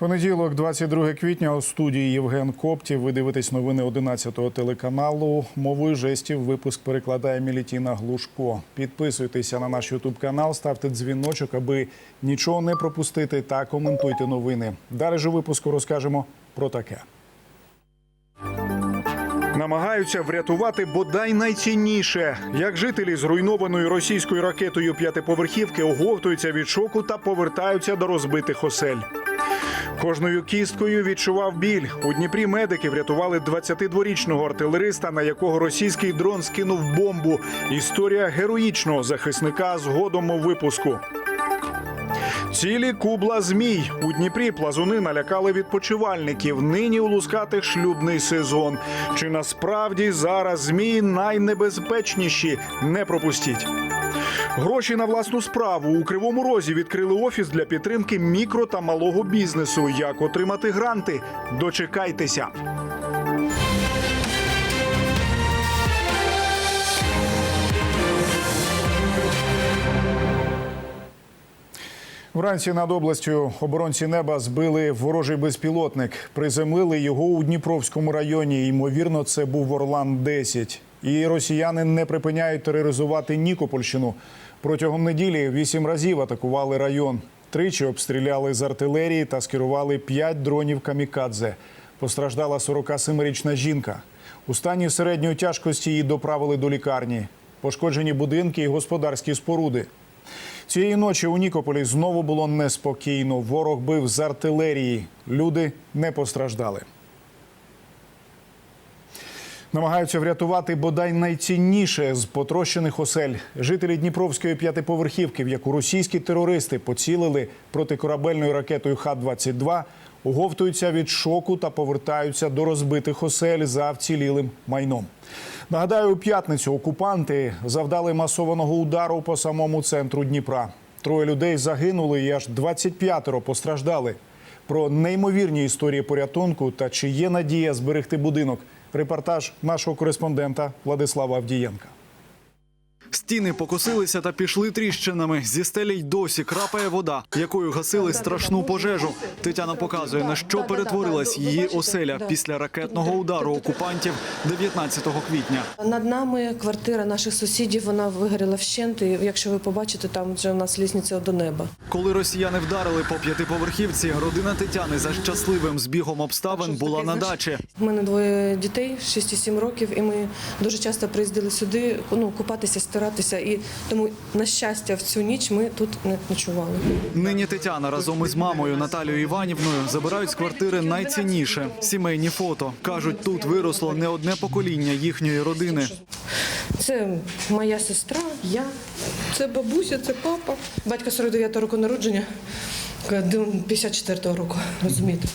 Понеділок, 22 квітня, у студії Євген Коптів. Ви дивитесь новини 11-го телеканалу. Мовою жестів випуск перекладає Мілітіна Глушко. Підписуйтеся на наш Ютуб канал, ставте дзвіночок, аби нічого не пропустити та коментуйте новини. Далі ж у випуску розкажемо про таке. Намагаються врятувати бодай найцінніше, як жителі зруйнованої російською ракетою п'ятиповерхівки оговтуються від шоку та повертаються до розбитих осель. Кожною кісткою відчував біль. У Дніпрі медики врятували 22-річного артилериста, на якого російський дрон скинув бомбу. Історія героїчного захисника згодом у випуску. Цілі кубла змій у Дніпрі плазуни налякали відпочивальників. Нині у лускатих шлюбний сезон. Чи насправді зараз змії найнебезпечніші? Не пропустіть. Гроші на власну справу у кривому розі відкрили офіс для підтримки мікро та малого бізнесу. Як отримати гранти? Дочекайтеся. Вранці над областю оборонці неба збили ворожий безпілотник. Приземлили його у Дніпровському районі. Ймовірно, це був Орлан 10 І росіяни не припиняють тероризувати Нікопольщину. Протягом неділі вісім разів атакували район. Тричі обстріляли з артилерії та скерували п'ять дронів камікадзе. Постраждала 47-річна жінка. У стані середньої тяжкості її доправили до лікарні. Пошкоджені будинки і господарські споруди. Цієї ночі у Нікополі знову було неспокійно. Ворог бив з артилерії. Люди не постраждали. Намагаються врятувати бодай найцінніше з потрощених осель. Жителі Дніпровської п'ятиповерхівки, в яку російські терористи поцілили протикорабельною ракетою Х-22, оговтуються від шоку та повертаються до розбитих осель за вцілілим майном. Нагадаю, у п'ятницю окупанти завдали масованого удару по самому центру Дніпра. Троє людей загинули і аж 25 постраждали. Про неймовірні історії порятунку та чи є надія зберегти будинок. Репортаж нашого кореспондента Владислава Авдієнка. Стіни покосилися та пішли тріщинами. Зі стелі й досі крапає вода, якою гасили страшну пожежу. Тетяна показує, на що перетворилась її оселя після ракетного удару окупантів 19 квітня. Над нами квартира наших сусідів, вона вигоріла вщент. І якщо ви побачите, там вже у нас лісниця до неба. Коли росіяни вдарили по п'ятиповерхівці, родина Тетяни за щасливим збігом обставин була на дачі. У мене двоє дітей, 6 і 7 років, і ми дуже часто приїздили сюди ну, купатися, стиратися. І тому, на щастя, в цю ніч ми тут не ночували. Нині Тетяна разом із мамою Наталією Іванівною забирають з квартири найцінніше сімейні фото. кажуть, тут виросло не одне покоління їхньої родини. Це моя сестра, я, це бабуся, це папа. Батько 49-го року народження, 54-го року, розумієте?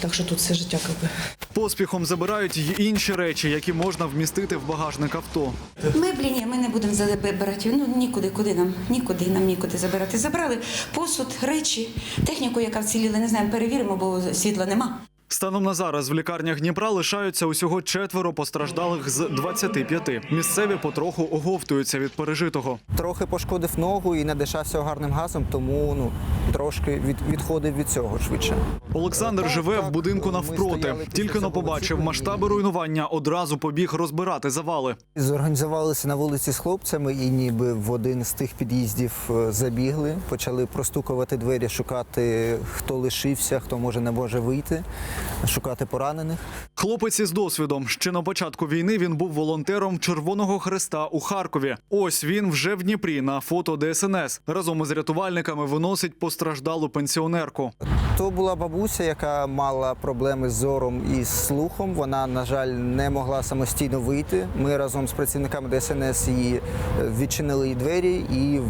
Так що тут все життя якби. Поспіхом забирають й інші речі, які можна вмістити в багажник авто. Меблі ні, ми не будемо забирати. Ну нікуди, куди нам, нікуди нам нікуди забирати. Забрали посуд, речі, техніку, яка вціліла, не знаємо, перевіримо, бо світла нема. Станом на зараз в лікарнях Дніпра лишаються усього четверо постраждалих з 25. Місцеві потроху оговтуються від пережитого. Трохи пошкодив ногу і надишався гарним газом, тому ну трошки від, відходив від цього швидше. Олександр Так, живе в будинку навпроти. Тільки но побачив масштаби руйнування, одразу побіг розбирати завали. Зорганізувалися на вулиці з хлопцями і ніби в один з тих під'їздів е, забігли, почали простукувати двері, шукати, хто лишився, хто може не може вийти, шукати поранених. Хлопець із досвідом. Ще на початку війни він був волонтером Червоного Хреста у Харкові. Ось він вже в Дніпрі на фото ДСНС. Разом із рятувальниками виносить постраждалу пенсіонерку. То була бабуся, яка мала проблеми з зором і з слухом. Вона, на жаль, не могла самостійно вийти. Ми разом з працівниками ДСНС її е, відчинили їй двері і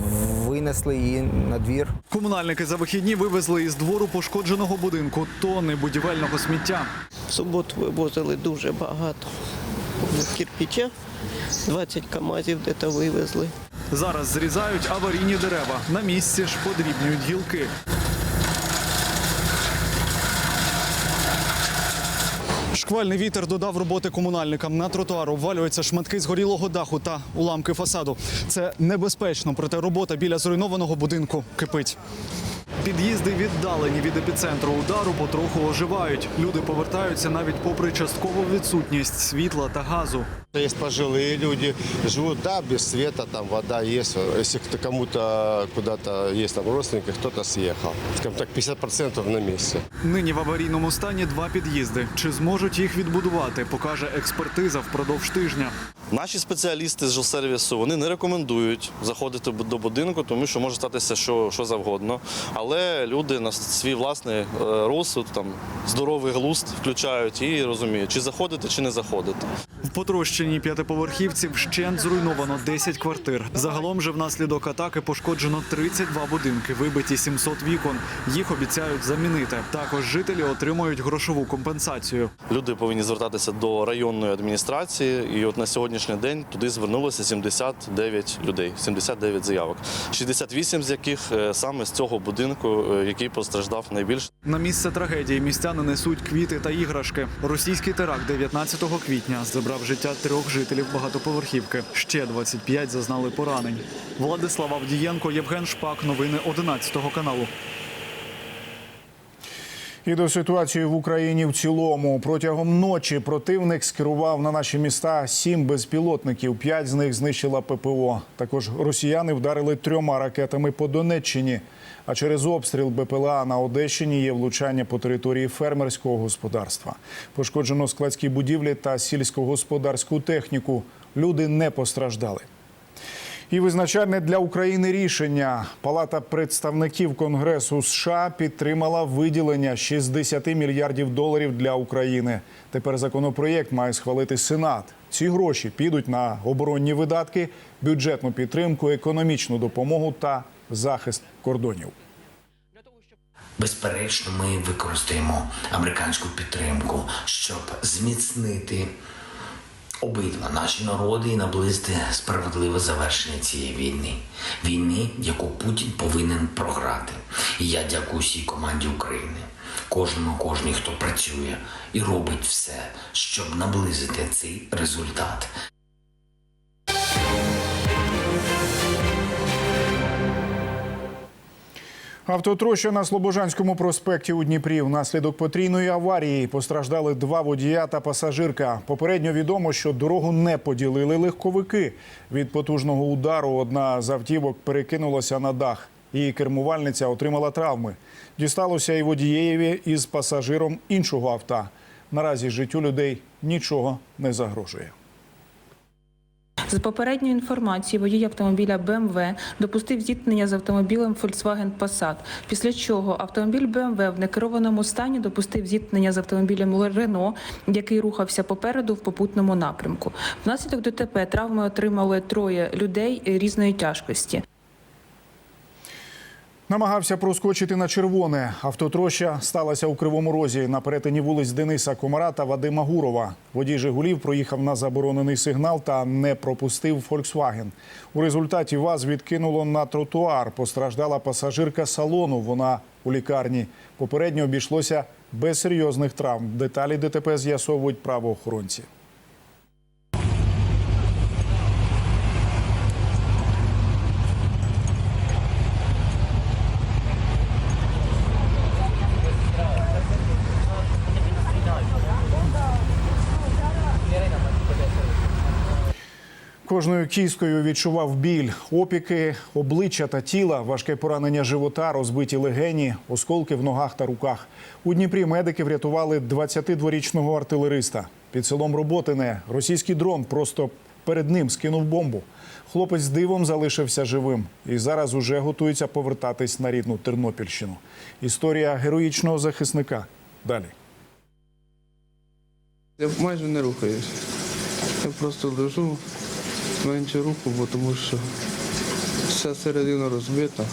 винесли її на двір. Комунальники за вихідні вивезли із двору пошкодженого будинку тони будівельного сміття. В суботу вивозили дуже багато кирпича, 20 камазів де-то вивезли. Зараз зрізають аварійні дерева. На місці ж подрібнюють гілки. Шквальний вітер додав роботи комунальникам. На тротуар обвалюються шматки згорілого даху та уламки фасаду. Це небезпечно, проте робота біля зруйнованого будинку кипить. Під'їзди віддалені від епіцентру удару потроху оживають. Люди повертаються навіть попри часткову відсутність світла та газу. Есть пожилые люди, живут, да, без света, там вода. Если кто- кому-то куда-то есть там родственники, кто-то съехал. Скажем так, 50% на месте. Нині в аварійному стані два під'їзди. Чи зможуть їх відбудувати, покаже експертиза впродовж тижня. Наші спеціалісти з жилсервісу вони не рекомендують заходити до будинку, тому що може статися що, що завгодно. Але люди на свій власний е, розсуд, там здоровий глузд включають і розуміють, чи заходити, чи не заходити. В потрощеній п'ятиповерхівці вщент зруйновано 10 квартир. Загалом же внаслідок атаки пошкоджено 32 будинки, вибиті 700 вікон. Їх обіцяють замінити. Також жителі отримують грошову компенсацію. Люди повинні звертатися до районної адміністрації, і от на сьогоднішній день туди звернулося 79 людей, 79 заявок, 68 з яких е, саме з цього будинку, е, який постраждав найбільше. На місце трагедії містяни несуть квіти та іграшки. Російський теракт 19 квітня забрав життя трьох жителів багатоповерхівки. Ще 25 зазнали поранень. Владислав Авдієнко, Євген Шпак. Новини 11 каналу. І до ситуації в Україні в цілому протягом ночі противник скерував на наші міста сім безпілотників. П'ять з них знищила ППО. Також росіяни вдарили трьома ракетами по Донеччині. А через обстріл БПЛА на Одещині є влучання по території фермерського господарства. Пошкоджено складські будівлі та сільськогосподарську техніку. Люди не постраждали. І визначальне для України рішення Палата представників Конгресу США підтримала виділення 60 мільярдів доларів для України. Тепер законопроєкт має схвалити Сенат. Ці гроші підуть на оборонні видатки, бюджетну підтримку, економічну допомогу та захист кордонів. Безперечно, ми використаємо американську підтримку, щоб зміцнити обидва наші народи і наблизити справедливе завершення цієї війни. Війни, яку Путін повинен програти. І я дякую всій команді України, кожному, кожній, хто працює і робить все, щоб наблизити цей результат. Автотроща на Слобожанському проспекті у Дніпрі. Внаслідок потрійної аварії постраждали два водія та пасажирка. Попередньо відомо, що дорогу не поділили легковики. Від потужного удару одна з автівок перекинулася на дах. Її кермувальниця отримала травми. Дісталося і водієві із пасажиром іншого авто. Наразі життю людей нічого не загрожує. За попередньою інформацією, водій автомобіля BMW допустив зіткнення з автомобілем Volkswagen Passat, після чого автомобіль BMW в некерованому стані допустив зіткнення з автомобілем Renault, який рухався попереду в попутному напрямку. Внаслідок ДТП травми отримали троє людей різної тяжкості. Намагався проскочити на червоне. Автотроща сталася у Кривому Розі на перетині вулиць Дениса Комара та Вадима Гурова. Водій Жигулів проїхав на заборонений сигнал та не пропустив Фольксваген. У результаті ВАЗ відкинуло на тротуар. Постраждала пасажирка салону. Вона у лікарні. Попередньо обійшлося без серйозних травм. Деталі ДТП з'ясовують правоохоронці. Кожною кісткою відчував біль, опіки, обличчя та тіла, важке поранення живота, розбиті легені, осколки в ногах та руках. У Дніпрі медики врятували 22-річного артилериста. Під селом Роботине російський дрон просто перед ним скинув бомбу. Хлопець дивом залишився живим і зараз уже готується повертатись на рідну Тернопільщину. Історія героїчного захисника. Далі. Я майже не рухаюсь. Я просто лежу, менше руку, бо тому що вся середина розбита,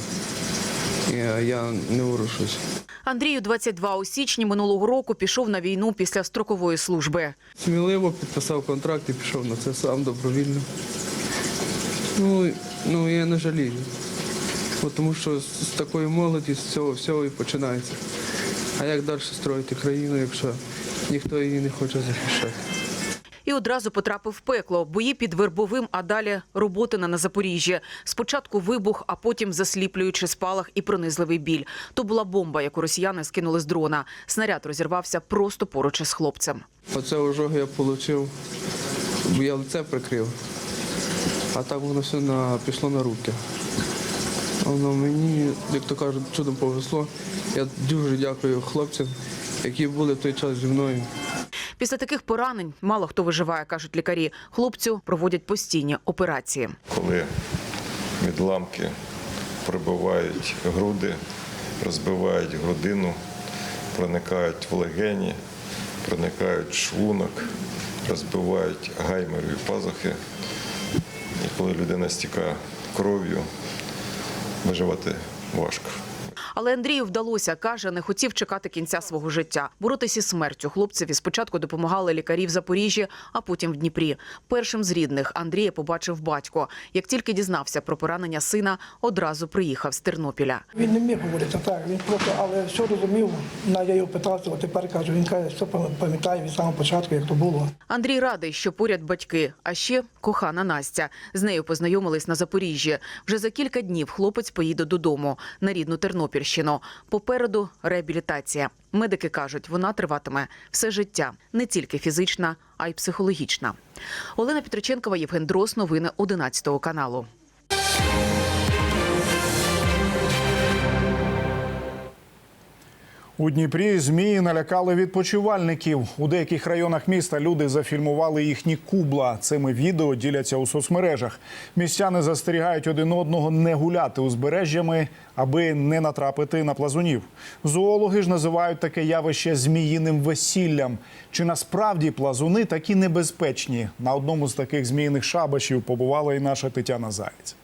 і я не ворушусь. Андрію 22 у січні минулого року пішов на війну після строкової служби. Сміливо підписав контракт і пішов на це сам добровільно. Ну, ну я не жалію. Бо тому що з такої молоді, з цього всього і починається. А як далі строїти країну, якщо ніхто її не хоче захищати? І одразу потрапив в пекло. Бої під Вербовим, а далі роботина на Запоріжжі. Спочатку вибух, а потім засліплюючий спалах і пронизливий біль. То була бомба, яку росіяни скинули з дрона. Снаряд розірвався просто поруч із хлопцем. Оце ожог я отримав, бо я лице прикрив, а так воно все на, пішло на руки. Воно мені, як то кажуть, чудом повезло. Я дуже дякую хлопцям, які були в той час зі мною. Після таких поранень мало хто виживає, кажуть лікарі. Хлопцю проводять постійні операції. коли відламки пробивають груди, розбивають грудину, проникають в легені, проникають в шлунок, розбивають гайморові пазухи. І коли людина стікає кров'ю, виживати важко. Але Андрію вдалося, каже, не хотів чекати кінця свого життя. Боротися із смертю хлопцеві спочатку допомагали лікарі в Запоріжжі, а потім в Дніпрі. Першим з рідних Андрія побачив батько. Як тільки дізнався про поранення сина, одразу приїхав з Тернопіля. Він не міг говорити так, він просто, але все розумів. На я його питався, тепер кажу, він каже, що пам'ятає від самого початку, як то було. Андрій радий, що поряд батьки, а ще кохана Настя. З нею познайомились на Запоріжжі. Вже за кілька днів хлопець поїде додому на рідну Тернопільщину. Попереду реабілітація. Медики кажуть, вона триватиме все життя, не тільки фізична, а й психологічна. Олена Петриченкова, Євген Дрос. Новини 11 каналу. У Дніпрі змії налякали відпочивальників. У деяких районах міста люди зафільмували їхні кубла. Цими відео діляться у соцмережах. Містяни застерігають один одного не гуляти узбережжями, аби не натрапити на плазунів. Зоологи ж називають таке явище зміїним весіллям. Чи насправді плазуни такі небезпечні? На одному з таких зміїних шабашів побувала і наша Тетяна Заєць.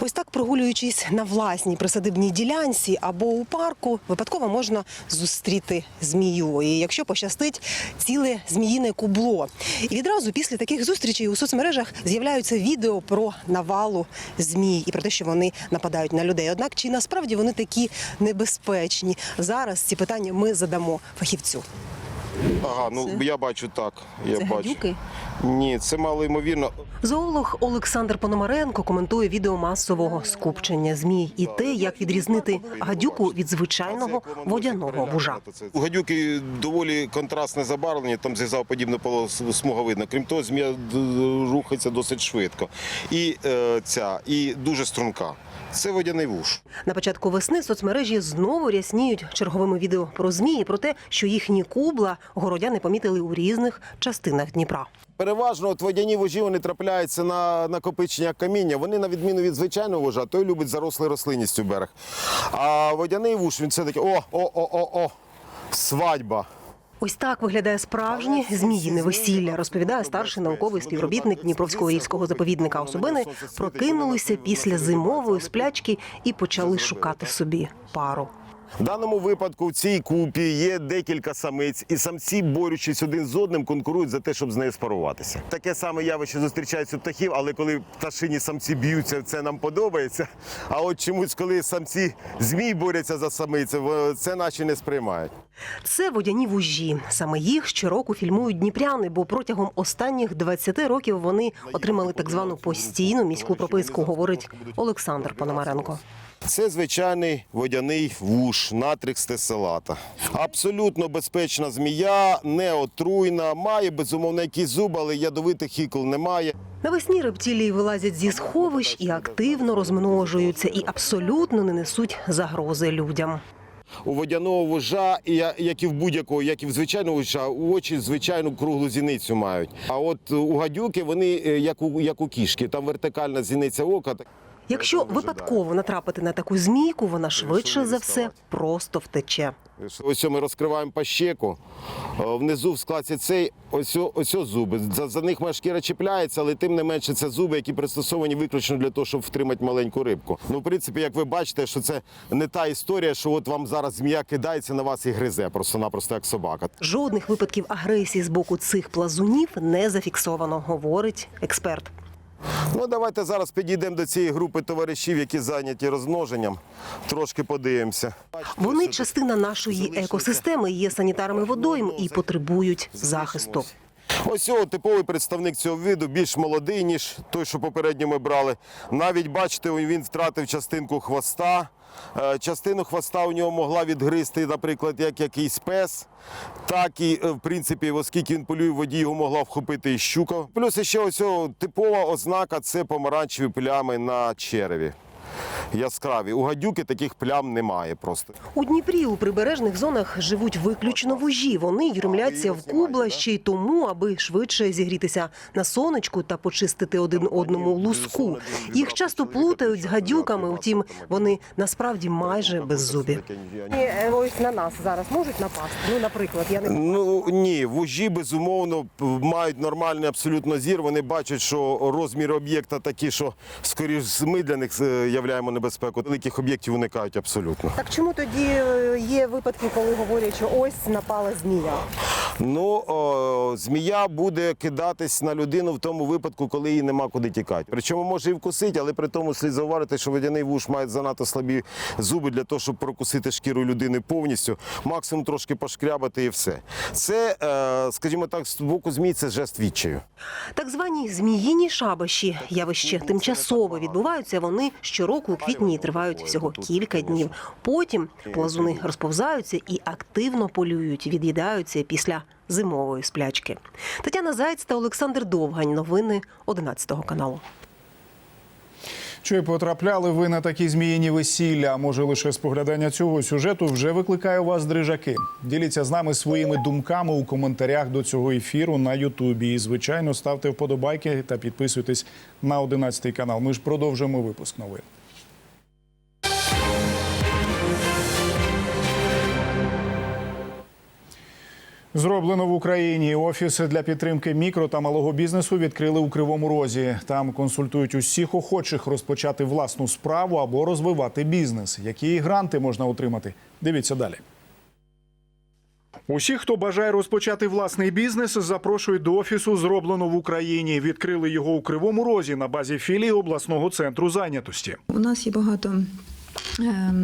Ось так, прогулюючись на власній присадибній ділянці або у парку, випадково можна зустріти змію. І якщо пощастить, ціле зміїне кубло. І відразу після таких зустрічей у соцмережах з'являються відео про навалу змій і про те, що вони нападають на людей. Однак чи насправді вони такі небезпечні? Зараз ці питання ми задамо фахівцю. Ага, ну я бачу так. Я Це бачу. гадюки? Ні, це мало ймовірно. Зоолог Олександр Пономаренко коментує відео масового скупчення змій і те, як відрізнити гадюку від звичайного водяного вужа. У гадюки доволі контрастне забарвлення, там зв'язоподібне смуга видно. Крім того, змія рухається досить швидко. І е, ця, і дуже струнка. Це водяний вуж. На початку весни соцмережі знову рясніють черговими відео про змії, про те, що їхні кубла городяни помітили у різних частинах Дніпра. Переважно от водяні вужі вони трапляються на накопичення каміння. Вони, на відміну від звичайного вужа, той любить зарослий рослинністю берег. А водяний вуж він все таки о, о, о, о, о, свадьба. Ось так виглядає справжнє зміїне весілля, розповідає старший науковий співробітник Дніпровського рільського заповідника Особини. Прокинулися після зимової сплячки і почали шукати собі пару. В даному випадку в цій купі є декілька самиць, і самці, борючись один з одним, конкурують за те, щоб з нею спаруватися. Таке саме явище зустрічається у птахів, але коли пташині самці б'ються, це нам подобається. А от чомусь, коли самці змій борються за самиці, в- це наші не сприймають. Це водяні вужі. Саме їх щороку фільмують дніпряни, бо протягом останніх 20 років вони отримали так звану постійну міську прописку, говорить Олександр Пономаренко. Це звичайний водяний вуш, натрикс теселата. Абсолютно безпечна змія, не отруйна, має безумовно якийсь зуб, але ядовитих ікл немає. Навесні рептилії вилазять зі сховищ і активно розмножуються, і абсолютно не несуть загрози людям. У водяного вужа, як і в будь-якого, як і в звичайного вужа, очі звичайну круглу зіницю мають. А от у гадюки вони е, як у, як у кішки, там вертикальна зіниця ока. Якщо випадково натрапити на таку змійку, вона швидше за все просто втече. Ось ми розкриваємо пащеку. е, Внизу в складці цей ось, ось зуби. За, за них моя шкіра чіпляється, але тим не менше це зуби, які пристосовані виключно для того, щоб втримати маленьку рибку. Ну, в принципі, як ви бачите, що це не та історія, що от вам зараз змія кидається на вас і гризе, просто-напросто як собака. Жодних випадків агресії з боку цих плазунів не зафіксовано, говорить експерт. Ну, давайте зараз підійдемо до цієї групи товаришів, які зайняті розмноженням. Трошки подивимося. Вони частина нашої екосистеми, є санітарами водойм і потребують захисту. Ось його типовий представник цього виду, більш молодий, ніж той, що попередньо ми брали. Навіть бачите, він втратив частинку хвоста. Е, Частину хвоста у нього могла відгризти, наприклад, як якийсь пес. Так і, е, в принципі, оскільки він полює в воді, його могла вхопити і щука. Плюс ще ось типова ознака це помаранчеві плями на череві. Яскраві. У гадюки таких плям немає просто. У Дніпрі у прибережних зонах живуть виключно вужі. Вони юрмляться в кубла ще й тому, аби швидше зігрітися на сонечку та почистити один одному луску. Їх часто плутають з гадюками, утім вони насправді майже беззубі. Ось на нас зараз можуть напасти. Ну, наприклад, я не Ну ні, вужі безумовно мають нормальний абсолютно зір. Вони бачать, що розмір об'єкта такий, що скоріш ми для них е, являємо небезпеку. Великих об'єктів уникають абсолютно. Так чому тоді е, є випадки, коли говорять, що ось напала змія? Ну о, змія буде кидатись на людину в тому випадку, коли їй нема куди тікати. Причому може і вкусити, але при тому слід зауважити, що водяний вуш має занадто слабі зуби для того, щоб прокусити шкіру людини повністю, максимум трошки пошкрябати і все. Це, е, скажімо так, з боку змій це жест відчаю. Так звані зміїні шабаші явище тимчасове відбуваються. Вони щороку у квітні і тривають всього кілька днів. Потім плазуни розповзаються і активно полюють, від'їдаються після зимової сплячки. Тетяна Заєць та Олександр Довгань. Новини 11 каналу. Чи потрапляли ви на такі зміїні весілля? А може лише споглядання цього сюжету вже викликає у вас дрижаки? Діліться з нами своїми думками у коментарях до цього ефіру на Ютубі. І звичайно, ставте вподобайки та підписуйтесь на 11 канал. Ми ж продовжуємо випуск новин. Зроблено в Україні. Офіси для підтримки мікро та малого бізнесу відкрили у Кривому Розі. Там консультують усіх охочих розпочати власну справу або розвивати бізнес. Які гранти можна отримати? Дивіться далі. Усіх, хто бажає розпочати власний бізнес, запрошують до офісу зроблено в Україні. Відкрили його у Кривому Розі на базі філії обласного центру зайнятості. У нас є багато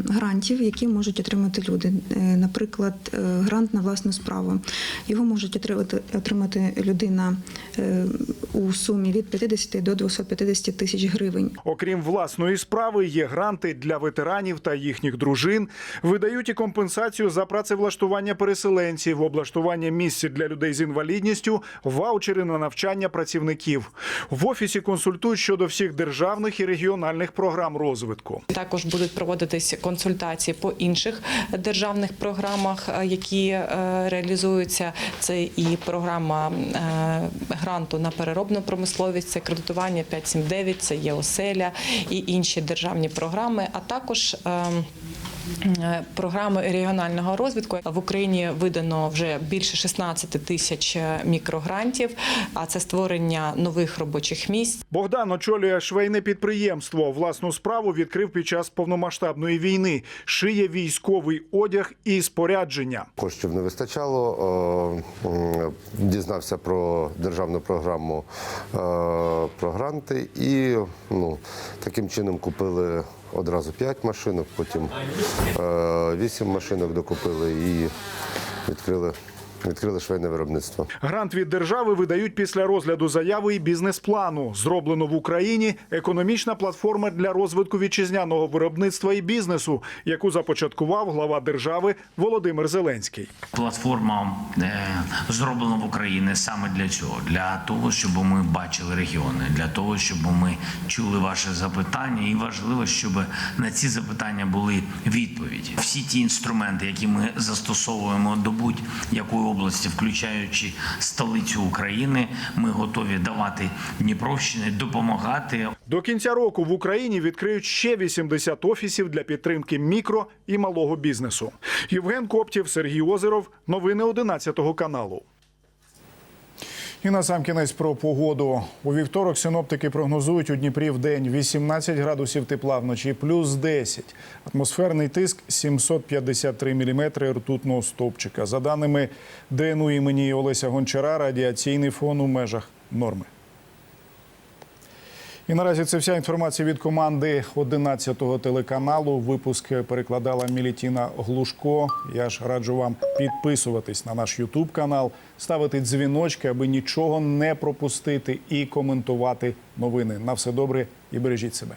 грантів, які можуть отримати люди. Е, Наприклад, е, грант на власну справу. Його можуть отримати, отримати людина е, у сумі від 50 до 250 тисяч гривень. Окрім власної справи, є гранти для ветеранів та їхніх дружин. Видають і компенсацію за працевлаштування переселенців, облаштування місць для людей з інвалідністю, ваучери на навчання працівників. В офісі консультують щодо всіх державних і регіональних програм розвитку. Також будуть проводитись консультації по інших державних програмах, е, які е, реалізуються. Це і програма е, гранту на переробну промисловість, це кредитування 579, це є оселя і інші державні програми, а також ем, Програми регіонального розвитку в Україні видано вже більше 16 тисяч мікрогрантів. А це створення нових робочих місць. Богдан очолює швейне підприємство. Власну справу відкрив під час повномасштабної війни. Шиє військовий одяг і спорядження. Коштів не вистачало. е, Дізнався про державну програму е, про гранти і ну, таким чином купили одразу 5 машинок, потім 8 машинок докупили і відкрили, відкрили швейне виробництво. Грант від держави видають після розгляду заяви і бізнес-плану. Зроблено в Україні економічна платформа для розвитку вітчизняного виробництва і бізнесу, яку започаткував глава держави Володимир Зеленський. Платформа е, зроблена в Україні саме для цього, для того, щоб ми бачили регіони, для того, щоб ми чули ваші запитання, і важливо, щоб на ці запитання були відповіді. Всі ті інструменти, які ми застосовуємо до будь-якої області, включаючи столицю України, ми готові давати Дніпровщині, допомагати. До кінця року в Україні відкриють ще 80 офісів для підтримки мікро і малого бізнесу. Євген Коптів, Сергій Озеров. Новини 11 каналу. І на сам кінець про погоду. У вівторок синоптики прогнозують у Дніпрі в день 18 градусів тепла, вночі плюс 10. Атмосферний тиск 753 міліметри ртутного стовпчика. За даними ДНУ імені Олеся Гончара, радіаційний фон у межах норми. І наразі це вся інформація від команди 11-го телеканалу. Випуск перекладала Мілітіна Глушко. Я ж раджу вам підписуватись на наш Ютуб канал, ставити дзвіночки, аби нічого не пропустити і коментувати новини. На все добре і бережіть себе.